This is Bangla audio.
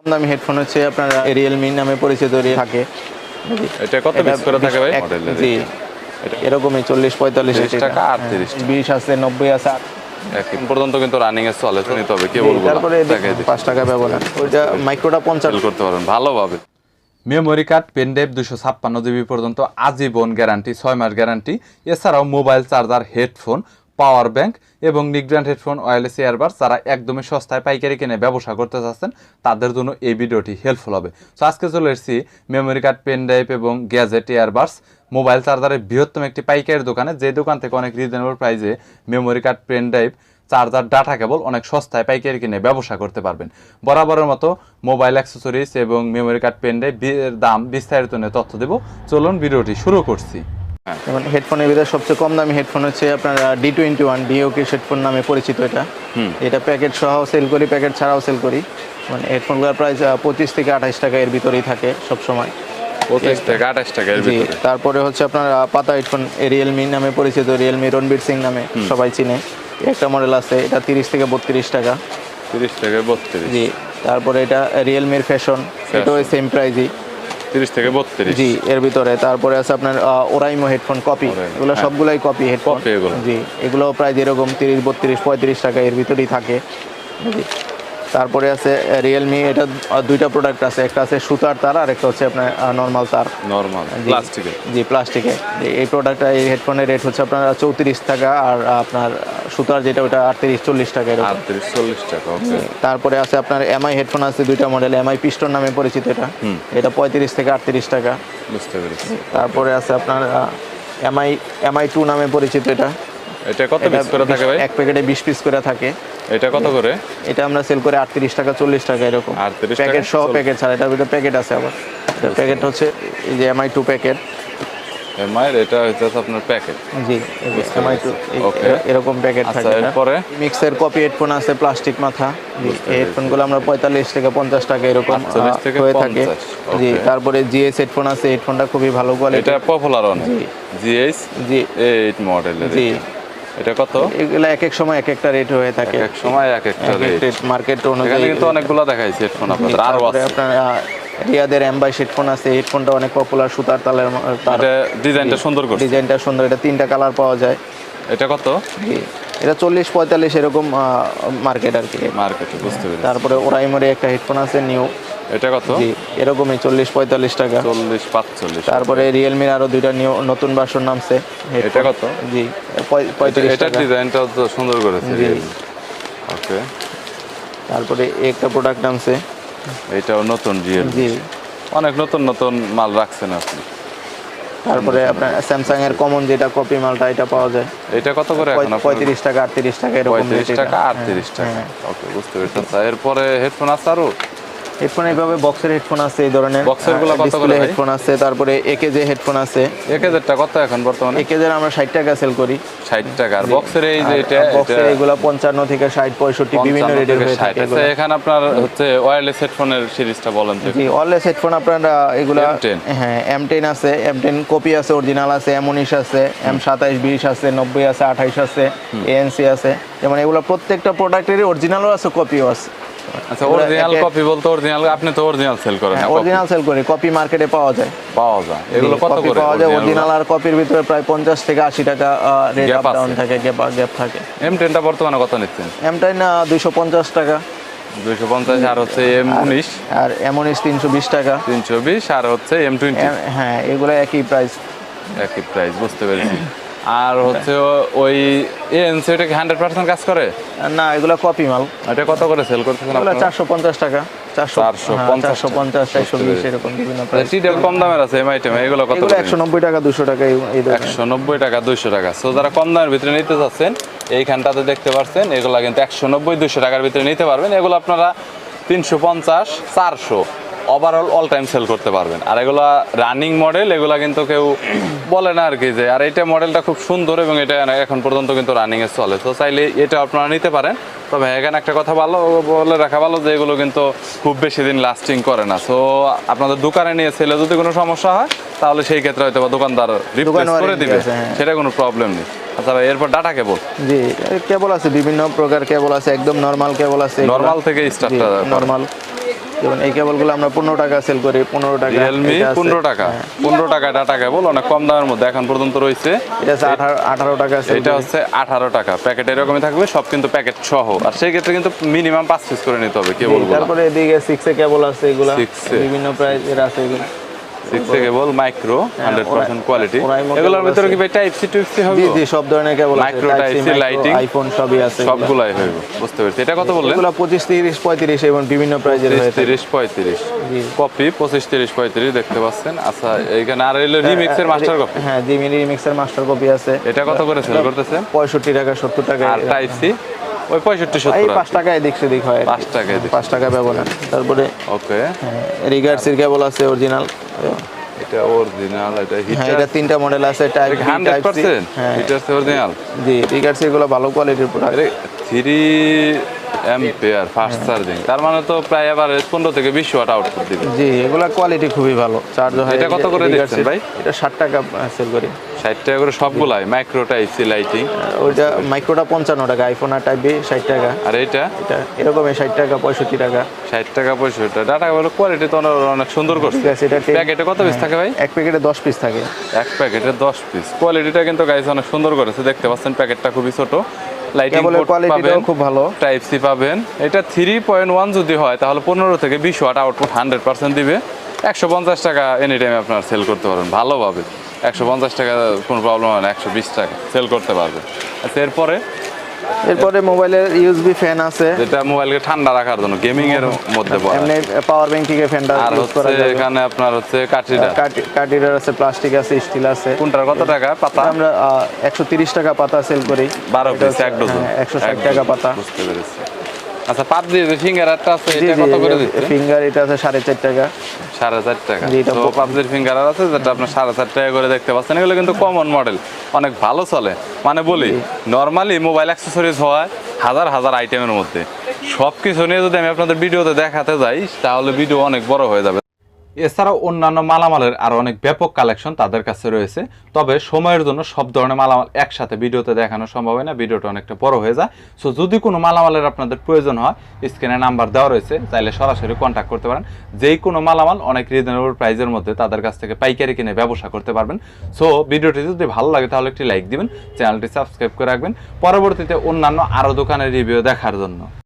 কম দামি হেডফোন হচ্ছে আপনার রিয়েলমি নামে পরিচিত থাকে। এটা কত পিস করে থাকে ভাই? মডেলের জি। এরকমই চল্লিশ পঁয়তাল্লিশ টাকা, 38 টাকা। বিশ আছে নব্বই আছে এখন পর্যন্ত কিন্তু রানিং এ চলে তো নিতে হবে কে বলব তারপরে পাঁচ টাকা ব্যবধান ওইটা মাইক্রোটা পঞ্চাশ করতে পারবেন ভালোভাবে। মেমোরি কার্ড পেন ড্রাইভ দুশো ছাপ্পান্ন জিবি পর্যন্ত আজীবন গ্যারান্টি ছয় মাস গ্যারান্টি এছাড়াও mobile charger headphone power bank এবং নিগ্রান্ড হেডফোন ওয়্যারলেস ইয়ারবাডস যারা একদমই সস্তায় পাইকারি কিনে ব্যবসা করতে চাচ্ছেন, তাদের জন্য এই ভিডিওটি হেল্পফুল হবে। সো আজকে চলে এসেছি মেমোরি কার্ড পেন ড্রাইভ এবং গ্যাজেট ইয়ারবাডস মোবাইল চার্জারের বৃহত্তম একটি পাইকারি দোকানে যে দোকান থেকে অনেক রিজনেবল প্রাইসে memory card pen drive charger data cable অনেক সস্তায় পাইকারি কিনে ব্যবসা করতে পারবেন। বরাবরের মতো মোবাইল অ্যাক্সেসরিজ এবং মেমোরি কার্ড পেন ড্রাইভ দাম বিস্তারিত নিয়ে তথ্য দেব। চলুন ভিডিওটি শুরু করছি। যেমন হেডফোনের ভিতরে সবচেয়ে কম দামি হেডফোন হচ্ছে আপনার ডি টোয়েন্টি ওয়ান ডিওকে হেডফোন নামে পরিচিত এটা। এটা প্যাকেট সহ সেল করি প্যাকেট ছাড়াও সেল করি। মানে হেডফোনগুলোর প্রাইস পঁচিশ থেকে আঠাশ টাকা এর ভিতরেই থাকে সবসময়। আঠাশ টাকা তারপরে হচ্ছে আপনার পাতা হেডফোন রিয়েলমি নামে পরিচিত রিয়েলমি রণবীর সিং নামে সবাই চিনে। একটা মডেল আছে এটা তিরিশ থেকে বত্রিশ টাকা। তিরিশ থেকে বত্রিশ। জি। তারপরে এটা রিয়েলমির ফ্যাশন এটাও সেম প্রাইজই তিরিশ থেকে বত্রিশ। জি এর ভিতরে। তারপরে আছে আপনার ওরাইমো হেডফোন কপি। এগুলো হ্যাঁ। সবগুলাই কপি হেডফোন। এগুলো। জি এগুলো প্রায় যেরকম তিরিশ বত্রিশ পঁয়ত্রিশ টাকা এর ভিতরেই থাকে। জি। তারপরে আছে রিয়েলমি এটা দুইটা প্রোডাক্ট আছে একটা আছে সুতার তার আর একটা হচ্ছে আপনার নর্মাল তার। নর্মাল। প্লাস্টিকের জি প্লাস্টিকে এই প্রোডাক্টটা এই হেডফোনের রেট হচ্ছে আপনার চৌত্রিশ টাকা আর আপনার সুতার যেটা ওটা আটত্রিশ চল্লিশ টাকা আটত্রিশ চল্লিশ টাকা তারপরে আছে আপনার এমআই হেডফোন আছে দুইটা মডেল এমআই পিস্টন নামে পরিচিত এটা। এটা পঁয়ত্রিশ থেকে আটত্রিশ টাকা। বুঝতে পেরেছি। তারপরে আছে আপনার এমআই এমআই টু নামে পরিচিত এটা। এটা কত পিস করে থাকে ভাই? এক প্যাকেটে বিশ পিস করে থাকে। এটা কত করে? এটা আমরা সেল করে আটত্রিশ টাকা চল্লিশ টাকা এরকম। 38 টাকা, প্যাকেট সহ প্যাকেট ছাড়া এটার ভিতরে প্যাকেট আছে আবার। প্যাকেট হচ্ছে এই যে এমআই টু প্যাকেট এমআইয়ের এটা হচ্ছে আপনার প্যাকেট জি এমআই টু এরকম প্যাকেট আচ্ছা থাকে এটা। এরপরে? মিক্সের কপি হেডফোন আছে প্লাস্টিক মাথা। এই হেডফোনগুলো আমরা পঁয়তাল্লিশ থেকে পঞ্চাশ টাকা এরকম 48 থেকে হয়ে থাকে। জি তারপরে জিএস হেডফোন আছে হেডফোনটা খুবই ভালো কোয়ালিটি এটা পপুলার অনেক জিএইচ জি। এইট মডেলের জি। এটা কত? এগুলো এক এক সময় এক একটা রেট হয়ে থাকে। এক সময় এক একটা রেট মার্কেট অনুযায়ী। কিন্তু অনেকগুলো দেখাইছে হেডফোন আপনাদের। আরও আছে। আপনার রিয়াদের এমবাইশ হেডফোন আছে। হেডফোনটা অনেক পপুলার সুতার তালের এটা ডিজাইনটা সুন্দর করছে। ডিজাইনটা সুন্দর। এটা তিনটা কালার পাওয়া যায়। এটা কত? এটা চল্লিশ পঁয়তাল্লিশ এরকম মার্কেট আর কি। মার্কেটে বুঝতে পেরেছি। তারপরে ওরাইমোরে একটা হেডফোন আছে নিউ এটা কত? জি। এরকমই চল্লিশ পঁয়তাল্লিশ টাকা। চল্লিশ পাঁচচল্লিশ। তারপরে রিয়েলমির আরও দুইটা নতুন ভার্সন নামছে। এটা কত? জি পঁয়ত্রিশ এটা টাকা। ডিজাইনটা তো সুন্দর করেছে জি। ওকে তারপরে একটা প্রোডাক্ট নামছে। এইটাও নতুন রিয়েল জি। অনেক নতুন নতুন মাল রাখছেন আপনি। তারপরে আপনার স্যামসাং এর কমন যেটা কপি মালটা এটা পাওয়া যায়। এটা কত করে এখন আপনার? পঁয়ত্রিশ টাকা আটত্রিশ টাকা এরকম পঁয়ত্রিশ rate এটা। টাকা আটত্রিশ টাকা। হ্যাঁ। ওকে বুঝতে পেরেছি। আচ্ছা, এরপরে হেডফোন আছে আরও? হেডফোন এইভাবে বক্সের হেডফোন আছে এই ধরনের। বক্সেরগুলো কত করে হেডফোন আছে তারপরে একে যে হেডফোন আছে। এক হাজারটা কত এখন বর্তমানে? একে যে আমরা ষাট টাকা সেল করি। ষাট টাকা। আর বক্সের এই যে এটা বক্সের এইগুলো পঞ্চান্ন থেকে ষাট পঁয়ষট্টি বিভিন্ন পঞ্চান্ন রেটের হয়ে থাকে আচ্ছা এখানে আপনার হচ্ছে ওয়্যারলেস হেডফোনের সিরিজটা বলেন তো জি অললেস হেডফোন আপনার এগুলা M10 হ্যাঁ এম টেন আছে এম টেন কপি আছে অরিজিনাল আছে এম উনিশ আছে এম সাতাইশ বিশ আছে নব্বই আছে আঠাইশ আছে এএনসি আছে। যেমন এগুলো প্রত্যেকটা প্রোডাক্টেরই অরিজিনালও আছে কপিও আছে। আচ্ছা অরিজিনাল কপি বলতে অরিজিনাল আপনি তো অরিজিনাল সেল করেন অরিজিনাল সেল করি কপি মার্কেটে পাওয়া যায়। পাওয়া যায়। এগুলো কত করে পাওয়া যায় অরিজিনাল আর কপির ভিতরে প্রায় পঞ্চাশ থেকে আশি টাকা রেট আপ ডাউন থাকে গ্যাপ গ্যাপ থাকে। এম টেনটা বর্তমানে কত নিচ্ছেন? এম টেন দুইশো পঞ্চাশ টাকা। দুইশো পঞ্চাশ আর হচ্ছে এম উনিশ। আর এম উনিশ তিনশো বিশ টাকা। তিনশো বিশ আর হচ্ছে এম টোয়েন্টি এম- হ্যাঁ এগুলো একই প্রাইস একই প্রাইস বুঝতে পেরেছি। আর হচ্ছে ওই এনসি ওটা কি হান্ড্রেড পার্সেন্ট কাজ করে? না এগুলো কপি মাল। এটা কত করে সেল করতেছেন আপনারা? চারশো পঞ্চাশ টাকা। চারশো 450 চারশো পঞ্চাশ চারশো বিশ এরকম বিভিন্ন টিডেল কম দামের আছে এমআই টেম এগুলো কত একশো নব্বই টাকা দুশো টাকা। একশো নব্বই টাকা দুইশো টাকা। সো যারা কম দামের ভিতরে নিতে চাচ্ছেন এইখানটাতে দেখতে পাচ্ছেন এগুলো কিন্তু একশো নব্বই দুশো টাকার ভিতরে নিতে পারবেন। এগুলো আপনারা তিনশো পঞ্চাশ চারশো ওভারঅল অল টাইম সেল করতে পারবেন। আর এগুলো রানিং মডেল এগুলো কিন্তু কেউ বলে না আর কি যে আর এটা মডেলটা খুব সুন্দর এবং এটা এখন পর্যন্ত কিন্তু রানিং এ চলে। তো চাইলে এটা আপনারা নিতে পারেন। তবে এখানে একটা কথা ভালো বলে রাখা ভালো যে এগুলো কিন্তু খুব বেশি দিন লাস্টিং করে না। সো আপনাদের দোকানে নিয়ে সেলে যদি কোনো সমস্যা হয় তাহলে সেই ক্ষেত্রে হয়তো বা দোকানদার রিপ্লেস করে দিবে। হ্যাঁ। সেটা কোনো প্রবলেম নেই। আচ্ছা ভাই এরপর ডাটা কেবল জি কেবল আছে বিভিন্ন প্রকার কেবল আছে একদম নর্মাল কেবল আছে নর্মাল থেকে স্টার্টটা নর্মাল যেমন এই কেবলগুলো আমরা পনেরো টাকা সেল করি পনেরো টাকা রিয়েলমি পনেরো টাকা। হ্যাঁ, পনেরো টাকা ডাটা কেবল অনেক কম দামের মধ্যে এখন পর্যন্ত রয়েছে। এটা আছে আঠারো টাকা এটা হচ্ছে আঠারো টাকা। প্যাকেট এরকমই থাকবে সব কিন্তু প্যাকেট সহ। আর সেই ক্ষেত্রে কিন্তু মিনিমাম পাঁচ পিস করে নিতে হবে কেবল তারপরে এদিকে সিক্সে এ কেবল আছে এগুলা। বিভিন্ন প্রাইস প্রাইসের আছে এগুলো। Six micro hundred percent quality এগুলোর ভিতরে কি ভাই টাইপ সি টুইপ সি হবে জি জি সব ধরনের কেবল আছে। Micro Type C, Type C, micro, lighting। IPhone সবই আছে সবগুলাই হইব বুঝতে পেরেছি। এটা কত বললেন? এগুলা পঁচিশ তিরিশ পঁয়ত্রিশ এবং বিভিন্ন প্রাইজের তিরিশ হয়ে জি। কপি দেখতে পাচ্ছেন। আচ্ছা এইখানে আর এলো রিমিক্সের মাস্টার কপি হ্যাঁ রিমিক্সের মাস্টার কপি আছে। এটা কত করে সেল করতেছেন টাকা সত্তর টাকা। আর টাইপ সি ওই পঁয়ষট্টি এই সত্তর পাঁচ টাকা এদিক সেদিক হয়। পাঁচ টাকা এদিক পাঁচ টাকা ব্যবধান। তারপরে ওকে রিগার্সির কেবল আছে অরিজিনাল এটা অরিজিনাল এটা হ্যাঁ হিটার এটা তিনটা মডেল আছে type B hundred type C percent হ্যাঁ। হিটার অরিজিনাল জি রিগার্সি এগুলো ভালো কোয়ালিটির product three ampere fast charging তার মানে তো প্রায় এবার পনেরো থেকে বিশ ওয়াট আউটপুট দিবে। জি এগুলা কোয়ালিটি খুবই ভালো। চার্জ হয় এটা কত করে দিচ্ছেন ভাই? এটা ষাট টাকা সেল করি। ষাট টাকা করে সবগুলাই মাইক্রো টাইপ সি লাইটিং ওইটা মাইক্রোটা পঞ্চান্ন টাকা আইফোন আর টাইপ বি ষাট টাকা। আর এটা এটা এরকমই ষাট টাকা পঁয়ষট্টি টাকা। ষাট টাকা 65 টাকা। ডাটা বলে কোয়ালিটি তো অনেক- সুন্দর করছে। ঠিক আছে এটা প্যাকেটে কত পিস থাকে ভাই? এক প্যাকেটে দশ পিস থাকে। এক প্যাকেটে দশ পিস কোয়ালিটিটা কিন্তু গাইস অনেক সুন্দর করেছে। দেখতে পাচ্ছেন প্যাকেটটা খুবই ছোট। লাইটিং কোয়ালিটিটাও খুব ভালো। টাইপ সি পাবেন। এটা থ্রি পয়েন্ট ওয়ান যদি হয় তাহলে পনেরো থেকে বিশ ওয়াট আউটপুট হান্ড্রেড পার্সেন্ট দিবে। একশো পঞ্চাশ টাকা এনি টাইম আপনার সেল করতে পারবেন ভালোভাবে। একশো পঞ্চাশ টাকা কোনো প্রবলেম হয় না একশো বিশ টাকা সেল করতে পারবেন। আচ্ছা এরপরে এরপরে মোবাইলের ইউএসবি ফ্যান আছে। যেটা মোবাইলকে ঠান্ডা রাখার জন্য গেমিং এর মধ্যে পড়ে। এমনি পাওয়ার ব্যাংক থেকে ফ্যানটা আর ইউজ করা হচ্ছে এখানে আপনার হচ্ছে কাটিটা কাটিটার আছে প্লাস্টিক আছে স্টিল আছে। কোনটার কত টাকা পাতা? আমরা একশো তিরিশ টাকা পাতা সেল করি। বারো পিস এক ডজন একশো ষাট এক টাকা পাতা। বুঝতে পেরেছি। আচ্ছা পাবজি যে ফিঙ্গার একটা আছে এটা কত করে দিচ্ছেন? ফিঙ্গার এটা আছে সাড়ে চার টাকা। সাড়ে চার টাকা। জি, এটা পাবজির ফিঙ্গার আছে যেটা আপনার সাড়ে চার টাকা করে দেখতে পাচ্ছেন। এগুলো কিন্তু কমন মডেল অনেক ভালো চলে। মানে বলি নরমালি মোবাইল অ্যাক্সেসরিজ হয় হাজার হাজার আইটেমের মধ্যে। সবকিছু নিয়ে যদি আমি আপনাদের ভিডিওতে দেখাতে যাই তাহলে ভিডিও অনেক বড় হয়ে যাবে। এছাড়াও অন্যান্য মালামালের আরও অনেক ব্যাপক কালেকশন তাদের কাছে রয়েছে। তবে সময়ের জন্য সব ধরনের মালামাল একসাথে ভিডিওতে দেখানো সম্ভব হয় না, ভিডিওটা অনেকটা বড় হয়ে যায়। সো যদি কোনো মালামালের আপনাদের প্রয়োজন হয় স্ক্রিনে নাম্বার দেওয়া রয়েছে, চাইলে সরাসরি কন্ট্যাক্ট করতে পারেন। যেই কোনো মালামাল অনেক রিজনেবল প্রাইজের মধ্যে তাদের কাছ থেকে পাইকারি কিনে ব্যবসা করতে পারবেন। সো ভিডিওটি যদি ভালো লাগে তাহলে একটি লাইক দিবেন চ্যানেলটি সাবস্ক্রাইব করে রাখবেন। পরবর্তীতে অন্যান্য আরও দোকানের রিভিউ দেখার জন্য।